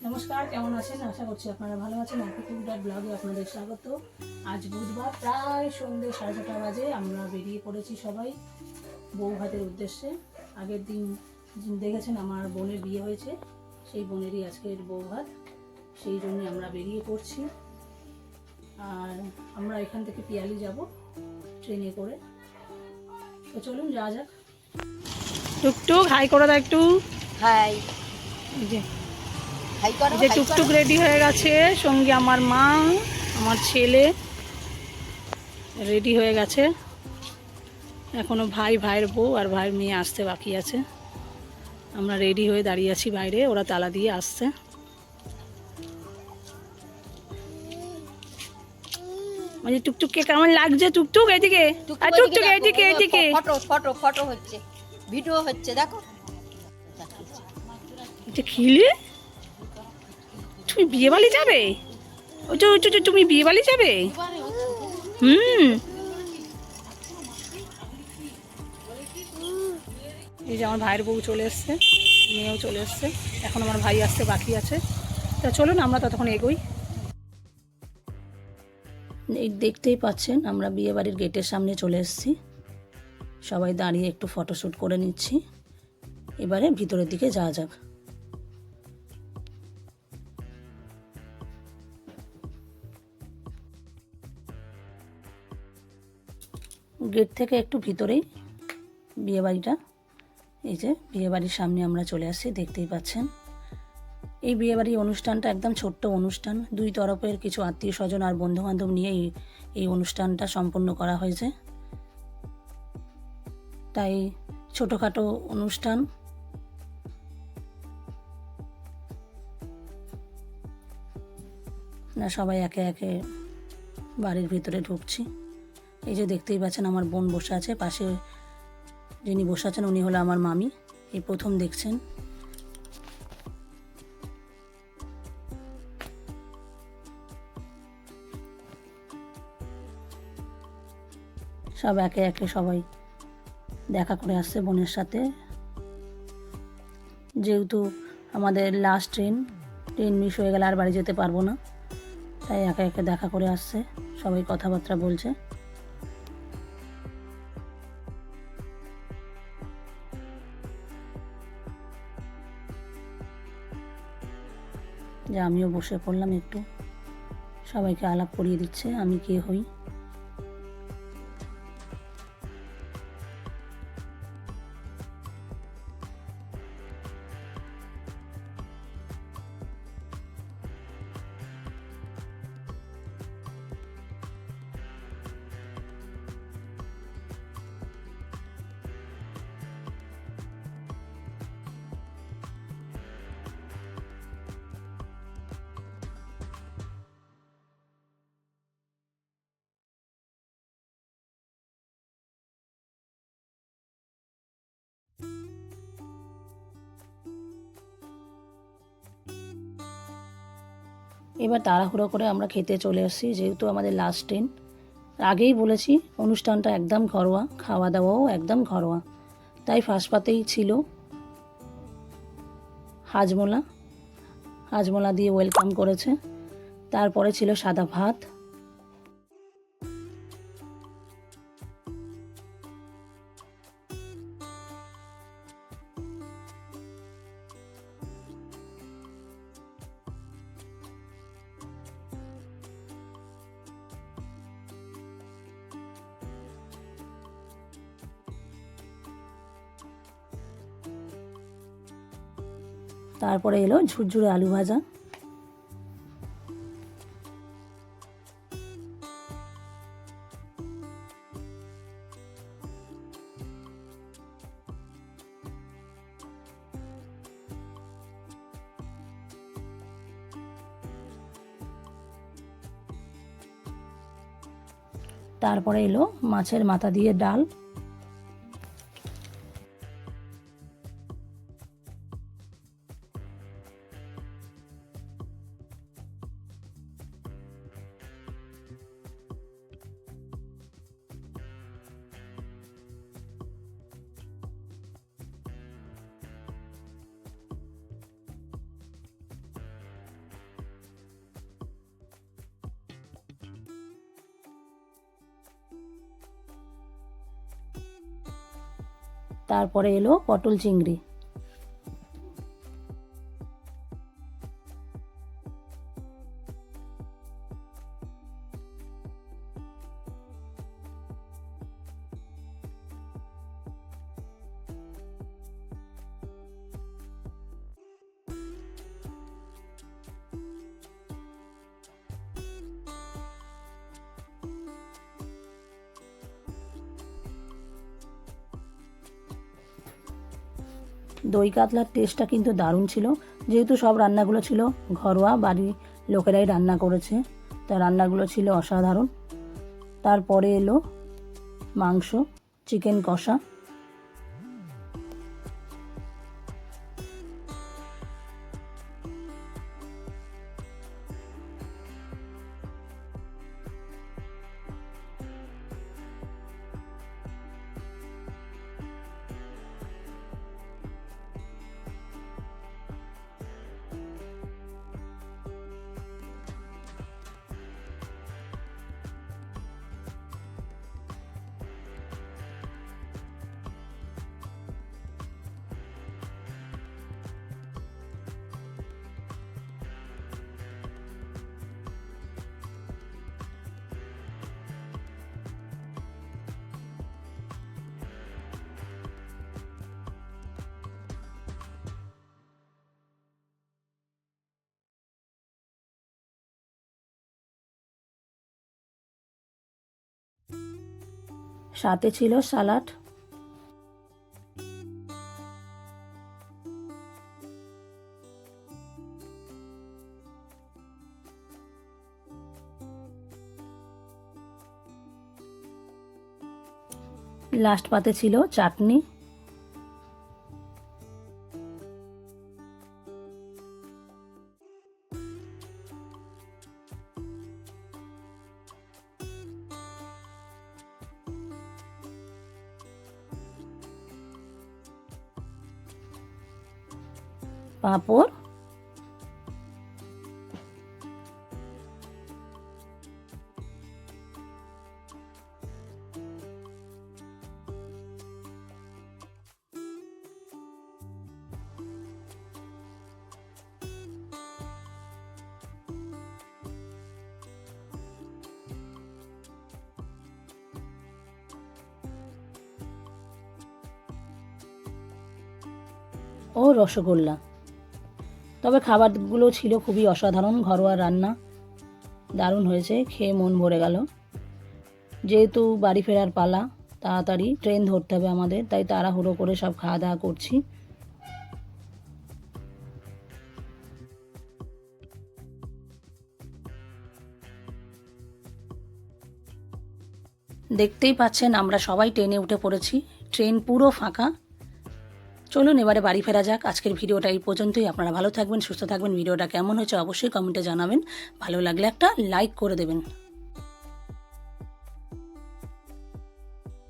নমস্কার কেমন আছেন? আশা করছি আপনারা ভালো আছেন। কুকডার ব্লগে আপনাদের স্বাগত। আজ বুধবার প্রায় সন্ধ্যে সাড়ে ছটা বাজে আমরা বেরিয়ে পড়েছি সবাই বউ ভাতের উদ্দেশ্যে। আগের দিন দেখেছেন আমার বোনের বিয়ে হয়েছে সেই বোনেরই আজকের বউ ভাত সেই জন্য আমরা বেরিয়ে পড়ছি। আর আমরা এখান থেকে পিয়ালি যাব ট্রেনে করে। তো চলুন যাওয়া যাক। টুকটুক হাই করে দাও একটু। হাই। যে। যে টুকটুক রেডি হয়ে গেছে সঙ্গে আমার মা আমার ছেলে রেডি হয়ে গেছে। এখনও ভাই ভাইয়ের বউ আর ভাইয়ের মেয়ে আসতে বাকি আছে। আমরা রেডি হয়ে দাঁড়িয়ে আছি বাইরে ওরা তালা দিয়ে আসছে। মানে টুকটুককে কেমন লাগছে? টুকটুক এদিকে টুকটুক আর টুকটুক এদিকে এদিকে। ফটো ফটো ফটো হচ্ছে ভিডিও হচ্ছে দেখো। এটা খিলে তুমি বিয়ে বাড়ি যাবে তুমি বিয়ে বাড়ি যাবে? হুম। এই যে আমার ভাইয়ের বউ চলে এসছে, মেয়েও চলে এসছে, এখন আমার ভাই আসতে বাকি আছে। তা চলুন, আমরা ততক্ষণ এগোই। এই দেখতেই পাচ্ছেন, আমরা বিয়ে বাড়ির গেটের সামনে চলে এসেছি। সবাই দাঁড়িয়ে একটু ফটোশ্যুট করে নিচ্ছি। এবারে ভিতরের দিকে যাওয়া যাক। গেট থেকে একটু ভিতরেই বিয়েবাড়িটা। এই যে বিয়েবাড়ির সামনে আমরা চলে আসছি দেখতেই পাচ্ছেন। এই বিয়েবাড়ির অনুষ্ঠানটা একদম ছোট্ট অনুষ্ঠান। দুই তরফের কিছু আত্মীয় স্বজন আর বন্ধুবান্ধব নিয়ে এই এই অনুষ্ঠানটা সম্পন্ন করা হয়েছে। তাই ছোটোখাটো অনুষ্ঠান। না সবাই একে একে বাড়ির ভিতরে ঢুকছি। এই যে দেখতেই পাচ্ছেন আমার বোন বসে আছে, পাশে যিনি বসে আছেন উনি হলো আমার মামি। এই প্রথম দেখছেন। সব একে একে সবাই দেখা করে আসছে বোনের সাথে। যেহেতু আমাদের লাস্ট ট্রেন ট্রেন মিস হয়ে গেলে আর বাড়ি যেতে পারব না, তাই একে একে দেখা করে আসছে, সবাই কথাবার্তা বলছে। যে আমিও বসে পড়লাম একটু। সবাইকে আলাপ করিয়ে দিচ্ছে আমি কে হই? এবার তাড়াহুড়ো করে আমরা খেতে চলে এসেছি যেহেতু আমাদের লাস্ট ট্রেন আগেই বলেছি, অনুষ্ঠানটা একদম ঘরোয়া খাওয়া দাওয়াও একদম ঘরোয়া। তাই ফাঁসপাতেই পাতেই ছিল হাজমোলা। হাজমোলা দিয়ে ওয়েলকাম করেছে। তারপরে ছিল সাদা ভাত। তারপরে এলো ঝুরঝুরে আলু ভাজা। তারপরে এলো মাছের মাথা দিয়ে ডাল। তারপরে এলো পটল চিংড়ি। দই কাতলার টেস্টটা কিন্তু দারুণ ছিল। যেহেতু সব রান্নাগুলো ছিল ঘরোয়া, বাড়ির লোকেরাই রান্না করেছে, তা রান্নাগুলো ছিল অসাধারণ। তারপরে এলো মাংস চিকেন কষা। সাথে ছিল সালাড। লাস্ট পাতে ছিল চাটনি। পাঁপড়। ও রসগোল্লা। তবে খাবারগুলো ছিল খুবই অসাধারণ, ঘরোয়া রান্না। দারুণ হয়েছে, খেয়ে মন ভরে গেল। যেহেতু বাড়ি ফেরার পালা, তাড়াতাড়ি ট্রেন ধরতে হবে আমাদের, তাই তাড়াহুড়ো করে সব খাওয়া দাওয়া করছি। দেখতেই পাচ্ছেন, আমরা সবাই ট্রেনে উঠে পড়েছি। ট্রেন পুরো ফাঁকা। চলুন এবারে বাড়ি ফেরা যাক। আজকের ভিডিওটা এই পর্যন্তই। আপনারা ভালো থাকবেন, সুস্থ থাকবেন। ভিডিওটা কেমন হয়েছে অবশ্যই কমেন্টে জানাবেন। ভালো লাগলে একটা লাইক করে দেবেন।